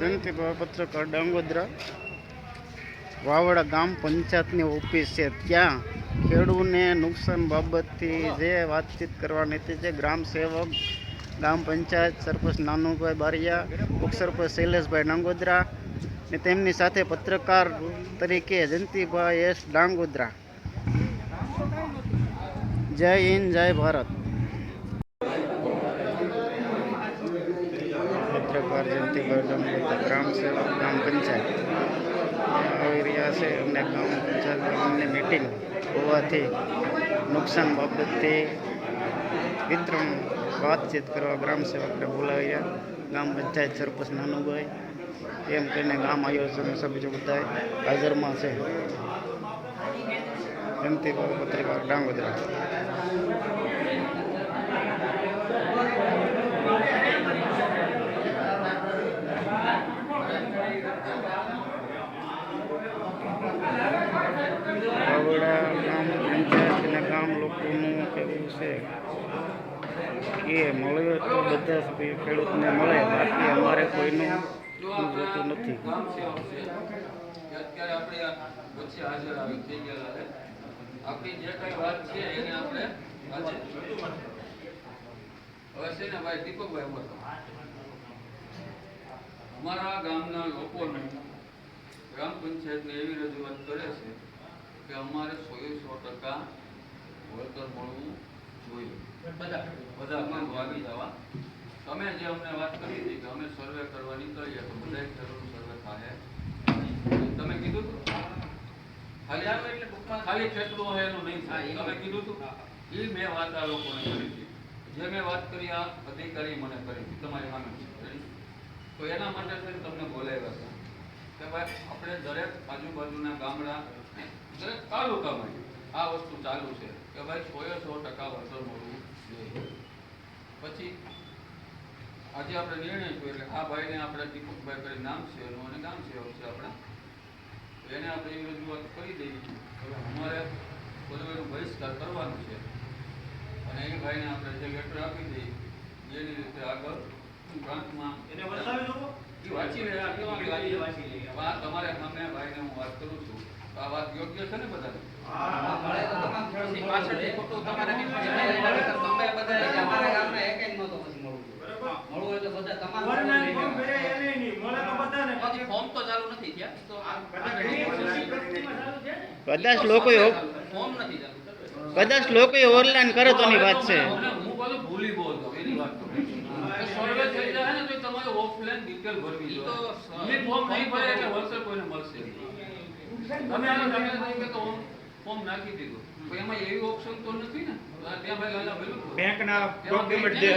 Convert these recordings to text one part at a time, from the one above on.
જયંતિભાઈ પત્રકાર ડાંગોદરા. વાવડા ગામ પંચાયતની ઓફિસ છે. ત્યાં ખેડૂને નુકસાન બાબતથી જે વાતચીત કરવાની હતી ગ્રામ સેવક, ગામ પંચાયત સરપંચ નાનુભાઈ બારિયા ઉપસરપંચ શૈલેષભાઈ ડાંગોદરા ને તેમની સાથે પત્રકાર તરીકે જયંતિભાઈ એસ ડાંગોદરા. જય હિન્દ, જય ભારત. પત્રકાર જયંતિ ડાંગોદરા ગ્રામ સેવક, ગ્રામ પંચાયત. આવી રહ્યા છે અને ગ્રામ પંચાયત, ગામની મિટિંગ હોવાથી નુકસાન બાબતે વિતરણ વાતચીત કરવા ગ્રામ સેવકને બોલાવ્યા ગામ પંચાયત સરપંચ નાનુભાઈ, એમ કહીને ગામ આયોજન સભ્યો બધા હાજરમાં છે. જયંતિભાઈ પત્રિકા ડાંગોદરા બાવડા ગામ, પંચાયત ગામ લોકોનું કેવું છે કે મળ્યો તો બધા ખેડૂતને મળે, બાકી અમારે કોઈનું જોતું નથી. આપણે જે કઈ વાત છે એને આપણે હવે છે ને ભાઈ દીપકભાઈ બોલો અમારા ગામના લોકોને ગ્રામ પંચાયતને એવી રજૂઆત કરે છે કે અમારે સો સો ટકા વળતર મળવું જોઈએ. બધા. બધા કામ ભાગી જવા. તમે જે અમને વાત કરી હતી કે અમે સર્વે કરવા નીકળીએ તો બધા જરૂર સર્વે થાય. તમે કીધું ખાલી ખાલી ખેતરો હોય એનું નહીં થાય. તમે કીધું હતું? એ મેં વાત આ લોકોને કરી હતી. જે મેં વાત કરી આ અધિકારી મને કરી હતી. તમારી સામે તો એના માટે થઈને તમને બોલાવ્યા હતા કે ભાઈ આપણે દરેક આજુબાજુના ગામડા દરેક તાલુકામાં આ વસ્તુ ચાલુ છે કે ભાઈ સો એ સો ટકા વળતર મળવું જોઈએ. પછી આજે આપણે નિર્ણય કર્યો એટલે આ ભાઈને આપણે દીપકભાઈ કરી નામ છે એનું અને ગામ સેવક છે આપણે. એને આપણે એવી રજૂઆત કરી દઈએ હવે અમારે બધું બહિષ્કાર કરવાનો છે અને એ ભાઈને આપણે જે લેટર આપી દઈએ જેની રીતે આગળ પ્રાંતમાં એને વરસાવી દો એ વાંચી લે, કેવા વાંચી લે. હવે આ તમારે સામે ભાઈને હું વાત કરું છું આ વાત યોગ્ય છે ને બધાને ફોર્મ તો ચાલુ નથી થયા તો આ કદાચ લોકો ફોર્મ નથી ચાલુ. કદાચ લોકો ઓનલાઈન કરે તોની વાત છે. હું ભૂલી ગયો હતો એની વાત કરું સર્વે થઈ જાય ને તો તમારે ઓફલાઈન ડિટેલ ભરવી તો એ ફોર્મ નહીં ભરે એટલે વળતર કોઈને મળશે નહીં. તમે આનો દાખલા તરીકે તો ફોર્મ નાખી દીધું. પણ એમાં એવી ઓપ્શન તો નથી ને. તો ત્યાં ભાઈ હતું. બેંકના ડોક્યુમેન્ટ કંઈ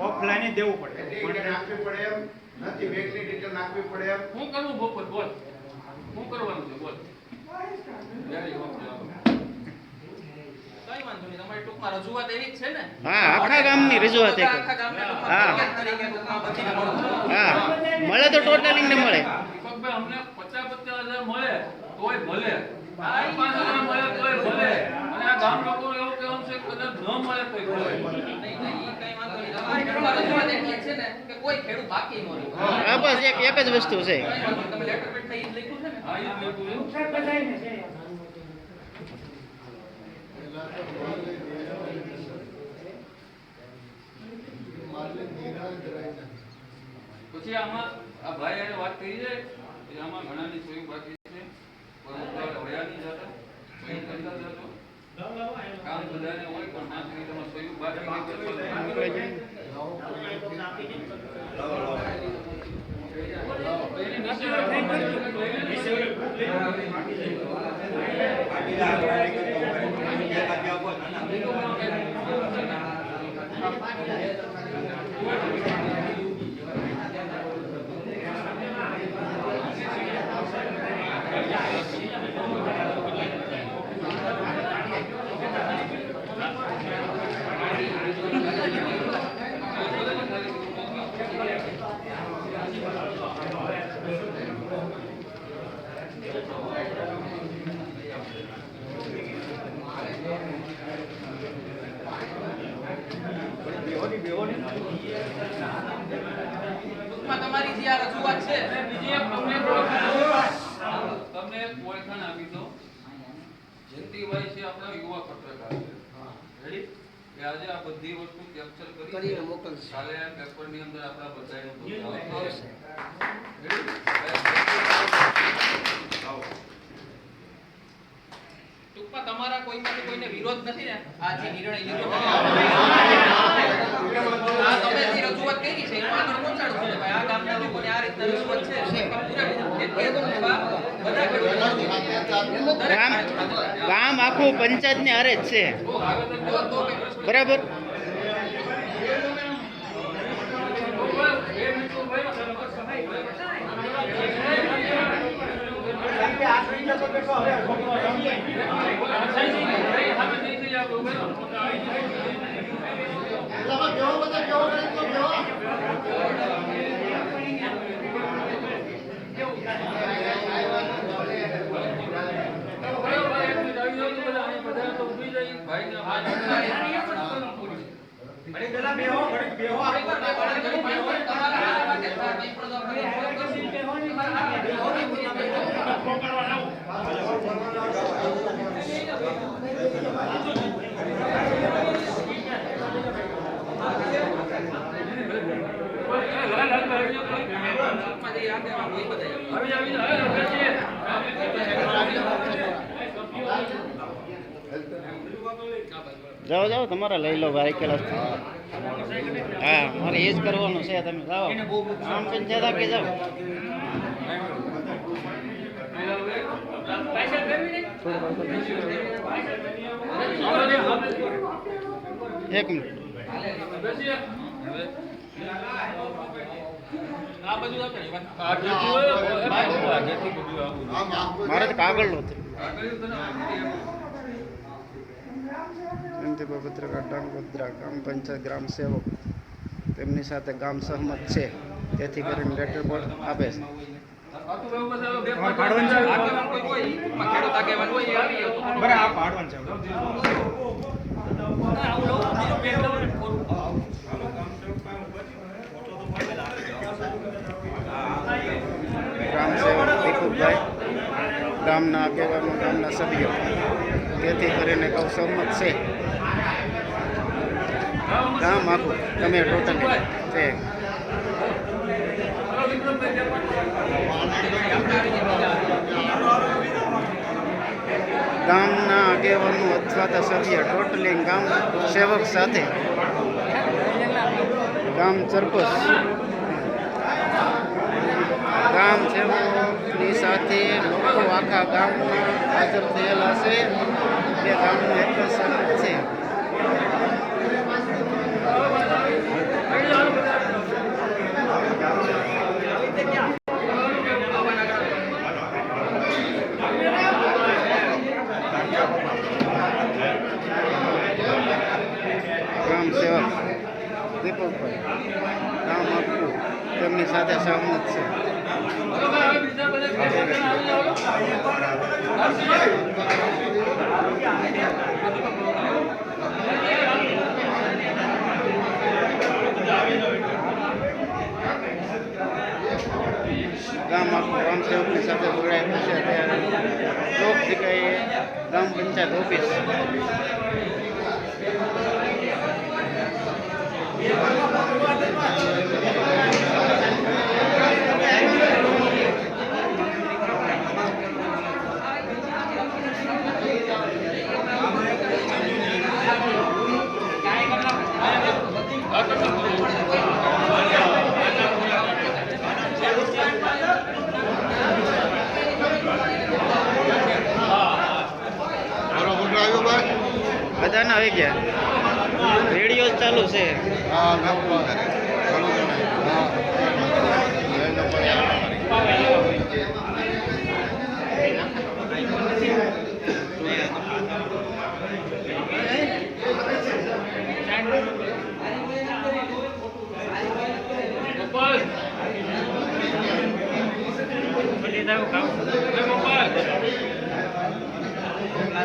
ઓફલાઈન દેવું પડે. નાખવી પડે એમ નથી બેંકની ડિટેલ નાખવી પડે એમ. શું કરવું બપોર બોલ. શું કરવાનું છે બોલ. રજૂઆત એવી જ છે ને? હા આખા ગામની રજૂઆત હા. હા મળે તો ટોટલિંગ ને મળે. અમને પચાસ પચાસ હજાર મળે તોય ભલે. મળે તોય ભલે. અને આ ગામ લોકો ન મળે તોય ભલે નહીં, નહીં, ઈ કઈ વાંધો નહીં. તમારી ટૂંકમાં રજૂઆત એટલી જ છે ને કે કોઈ ખેડૂત બાકી ન રહે. હા બસ એક એક જ વસ્તુ છે કઈ વાંધો નહીં. તમે લેટર પેડ થઈ ઈ જ લખ્યું છે ને હા એ જ લેતું છે. પછી આમાં આ ભાઈ હારે વાત કરી છે કે આમાં ઘણાની સોયું બાકી છે કોઈ ઉતાવળે વયા નહીં જતા સોયું કરતા જજો કામ બધાને હોય પણ પાંચ મિનિટમાં સોયું બાકી નહીં તો નીકળી જાય. એની નીચે લઈ લેજો. ટૂંકમાં તમારી જે આ રજૂઆત છે તમને એક ઓળખાણ આપી દો જયંતિભાઈ છે આપણા યુવા પત્રકાર છે. રેડી કે આજે આ બધી વસ્તુ કેપ્ચર કરી કાલે આ પેપરની અંદર આપણા બધાયનું બધું આવશે. રેડી? આવો. ટૂંકમાં તમારા કોઈ માટે કોઈને વિરોધ નથી ને? આ જે નિર્ણય લીધો. આ તમે રજૂઆત કરી છે એમાં આગળ ગામના લોકોને આ રીતના રજૂઆત છે એ પૂરેપૂરું બધા ખેડૂતો દરેક ગામ ગામ આખું પંચાયતની હારે જ છે. તો કેવો કંઈ પ્રશ્ન બરાબર ટૂંકમાં જે આવી હોય એ બધા જાઓ જાઓ, તમારે લઈ લો ભાઈ, કેલા હા, મારે એ જ કરવાનું છે, તમે જાઓ. આમ પણ છે કે જાઓ. એક મિનિટ. મારે કાગળ નહોતું આપું. પત્રકાર ડાંગોદરા ગ્રામ પંચાયત ગ્રામ સેવક. તેમની સાથે ગામ સહમત છે. તેથી કરીને લેટર પણ આપે છે. ગ્રામ સેવક ગામના આગેવાનો, ગામના સભ્યો. તેથી કરીને કહું સહમત છે. ગામ આખું. તમે ટોટલી. છે. ગામના આગેવાનો અથવા તો સભ્ય ટોટલી ગામ સેવક સાથે. ગામ સરપંચ. ગામ સેવકની સાથે લોકો આખા ગામમાં હાજર થયેલા છે. તે ગામનું એક જ છે. દીપકભાઈ. ગામ આખું. તેમની સાથે સહમત છે. ગામ આખું ગ્રામ સાથે જોડાયેલું છે ત્યારે લોક જગ્યાએ ગ્રામ પંચાયત ઓફિસ બધાને આવી ગયા રેડિયો ચાલુ છે.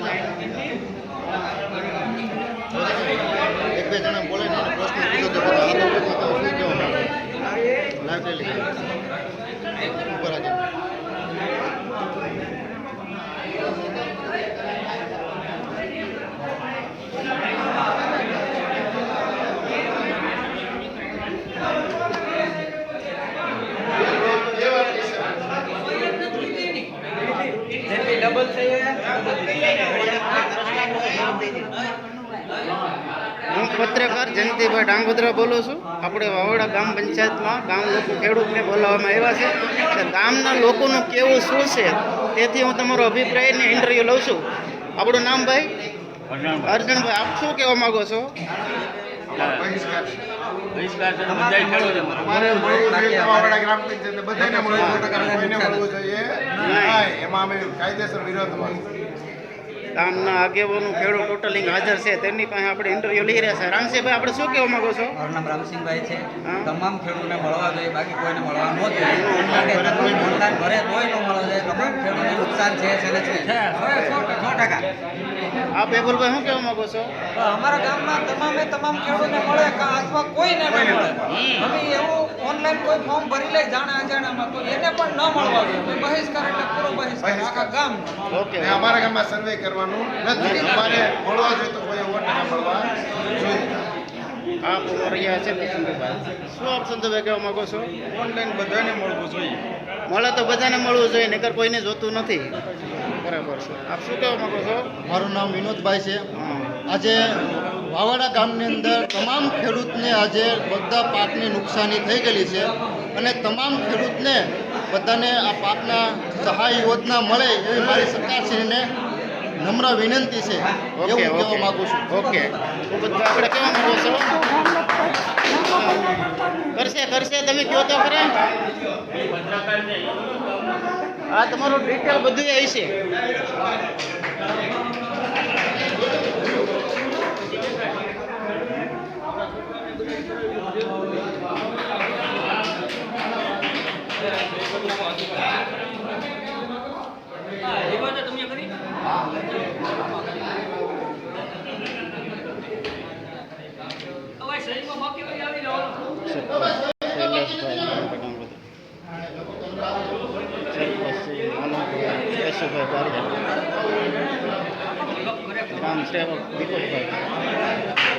Thank બે બે જણા બોલે ને એને પ્રશ્ન પૂછો તો બધા આ બાબતમાં તમે શું કહેવા માંગો લાઈવ ટેલિકાસ્ટ ઉપર આજે જેટલી ડબલ થઈ હું જયંતિભાઈ ડાંગોદરા બોલું છું આપણે વાવડા ગામ પંચાયતમાં ગામ લોકો ખેડૂતને બોલાવવામાં આવ્યા છે કે ગામના લોકોનું કેવું શું છે તેથી હું તમારો અભિપ્રાયને ઇન્ટરવ્યૂ લઉં છું આપણું નામ ભાઈ અર્જુનભાઈ આપ શું કહેવા માંગો છો કાયદેસર વિરોધમાં ગામના આગેવાનો ખેડૂત ટોટલિંગ હાજર છે. તેમની પાસે આપણે ઇન્ટરવ્યુ લઈ રહ્યા છે. રામસિંહભાઈ આપણે શું કહેવા માંગો છો? મારું નામ રામસિંહભાઈ છે. તમામ ખેડૂતોને મળવા જોઈએ બાકી કોઈને મળવા ન જોઈએ. કારણ કે તમામ ઓનલાઈન ભરે તોય ન મળવા જોઈએ. તમામ ખેડૂતને નુકસાન છે છે ને છે. સો ટકા આપ બેબુલભાઈ શું કહેવા માંગો છો? અમારા ગામમાં તમામે તમામ ખેડૂતને મળે કા અથવા કોઈને ન મળે. અમે એવું ઓનલાઈન કોઈ ફોર્મ ભરી લે જાણે અજાણામાં તો એને પણ ન મળવા જોઈએ બહિષ્કાર એટલે પૂરો બહિષ્કાર. આખા ગામ ઓકે અમારા ગામમાં સર્વે કરવાનું નથી. અમારે મળવા જોઈએ તો કોઈ વોટ ના મળવા જોઈએ. આપ રહ્યા છે કિશનભાઈ શું આપ સંતોભાઈ કહેવા માંગો છો? ઓનલાઈન બધાને મળવું જોઈએ. મળે તો બધાને મળવું જોઈએ નકર કોઈને જોતું નથી. બરાબર છે. આપ શું કહેવા માંગો છો? મારું નામ વિનોદભાઈ છે. આજે વાવાડા ગામની અંદર તમામ ખેડૂતને આજે બધા પાકની નુકસાની થઈ ગયેલી છે અને તમામ ખેડૂતને બધાને આ પાકના સહાય યોજના મળે એવી મારી સરકારશ્રીને નમ્ર વિનંતી છે. એવું કહેવા માગું છું. ઓકે આપણે કેવા માંગો છો? કરશે કરશે. તમે કહો તો કરે આ તમારું ડિટેલ બધું આવી છે. શૈલેષભાઈ પટાંગોદર. સરપંચશ્રી માનવભાઈ કેશુભાઈ બારિયા. ગ્રામ સેવક દીપકભાઈ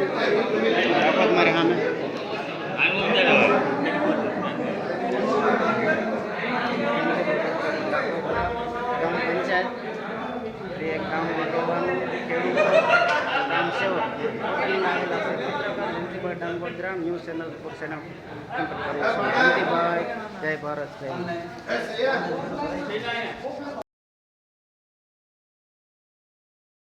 આપાત મારી સામે ગ્રામ પંચાયત બે ગામ આગેવાનો ખેડૂતો ગ્રામ સેવક વકીલ આવેલા છે પત્રકાર ડાંગોદરા ન્યૂઝ ચેનલ પર ચેનલ જય ભારત જય